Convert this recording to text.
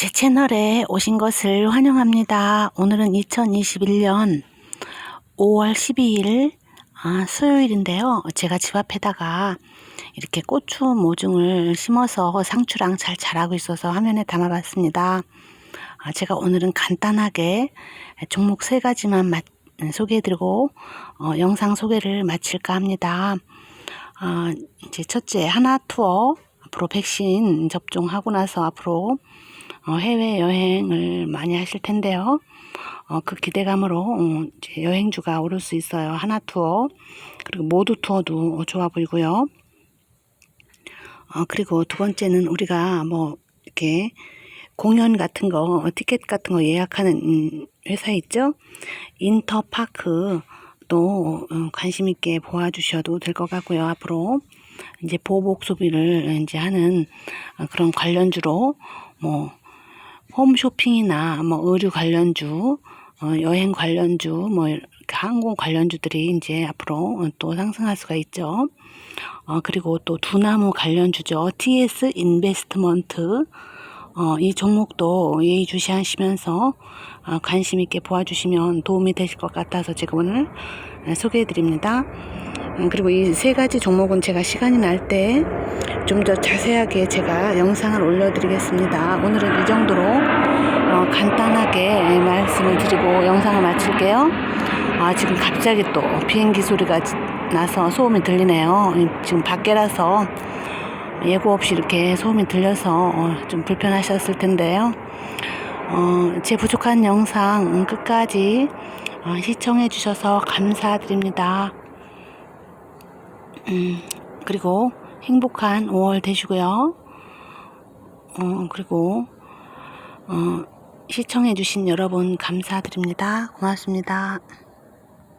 제 채널에 오신 것을 환영합니다. 오늘은 2021년 5월 12일 아, 수요일인데요. 제가 집 앞에다가 이렇게 고추 모종을 심어서 상추랑 잘 자라고 있어서 화면에 담아봤습니다. 아, 제가 오늘은 간단하게 종목 세 가지만 마- 소개해드리고 어, 영상 소개를 마칠까 합니다. 아, 이제 첫째 하나 투어 앞으로 백신 접종하고 나서 앞으로 어, 해외 여행을 많이 하실 텐데요. 어, 그 기대감으로 어, 여행주가 오를 수 있어요. 하나 투어 그리고 모두 투어도 좋아 보이고요. 어, 그리고 두 번째는 우리가 뭐 이렇게 공연 같은 거 티켓 같은 거 예약하는 음, 회사 있죠? 인터파크 또 어, 관심 있게 보아주셔도 될 것 같고요. 앞으로 이제 보복 소비를 이제 하는 어, 그런 관련주로 뭐 홈쇼핑이나 뭐 의류 관련주, 어, 여행 관련주, 뭐 이렇게 항공 관련주들이 이제 앞으로 또 상승할 수가 있죠. 어, 그리고 또 두나무 관련주죠. TS 인베스트먼트. 어, 이 종목도 예의주시하시면서 어, 관심 있게 보아주시면 도움이 되실 것 같아서 제가 오늘 어, 소개해 드립니다. 음, 그리고 이 세 가지 종목은 제가 시간이 날 때 좀 더 자세하게 제가 영상을 올려드리겠습니다. 오늘은 이 정도로 어, 간단하게 말씀을 드리고 영상을 마칠게요. 아, 지금 갑자기 또 비행기 소리가 지- 나서 소음이 들리네요. 이- 지금 밖에라서 예고 없이 이렇게 소음이 들려서 어, 좀 불편하셨을 텐데요. 어, 제 부족한 영상 끝까지 어, 시청해 주셔서 감사드립니다. 음, 그리고 행복한 5월 되시고요. 어, 그리고 어, 시청해 주신 여러분 감사드립니다. 고맙습니다.